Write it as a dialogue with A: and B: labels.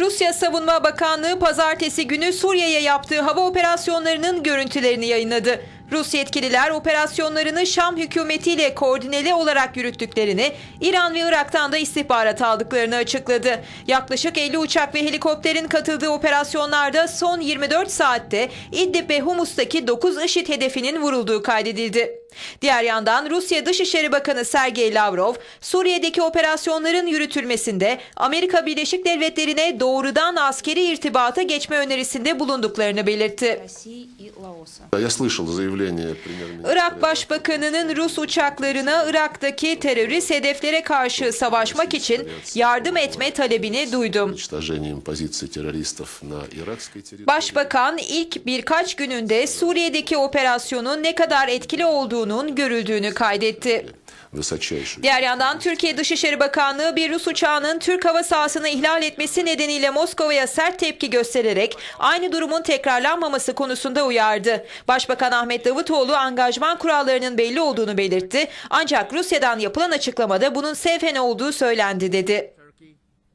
A: Rusya Savunma Bakanlığı pazartesi günü Suriye'ye yaptığı hava operasyonlarının görüntülerini yayınladı. Rus yetkililer operasyonlarını Şam hükümetiyle koordineli olarak yürüttüklerini, İran ve Irak'tan da istihbarat aldıklarını açıkladı. Yaklaşık 50 uçak ve helikopterin katıldığı operasyonlarda son 24 saatte İdlib ve Humus'taki 9 IŞİD hedefinin vurulduğu kaydedildi. Diğer yandan Rusya Dışişleri Bakanı Sergey Lavrov, Suriye'deki operasyonların yürütülmesinde Amerika Birleşik Devletleri'ne doğrudan askeri irtibata geçme önerisinde bulunduklarını belirtti. Irak Başbakanı'nın Rus uçaklarına Irak'taki terörist hedeflere karşı savaşmak için yardım etme talebini duydum. Başbakan ilk birkaç gününde Suriye'deki operasyonun ne kadar etkili olduğunu olduğunun görüldüğünü kaydetti. Diğer yandan Türkiye Dışişleri Bakanlığı bir Rus uçağının Türk hava sahasını ihlal etmesi nedeniyle Moskova'ya sert tepki göstererek aynı durumun tekrarlanmaması konusunda uyardı. Başbakan Ahmet Davutoğlu angajman kurallarının belli olduğunu belirtti ancak Rusya'dan yapılan açıklamada bunun sevhen olduğu söylendi dedi.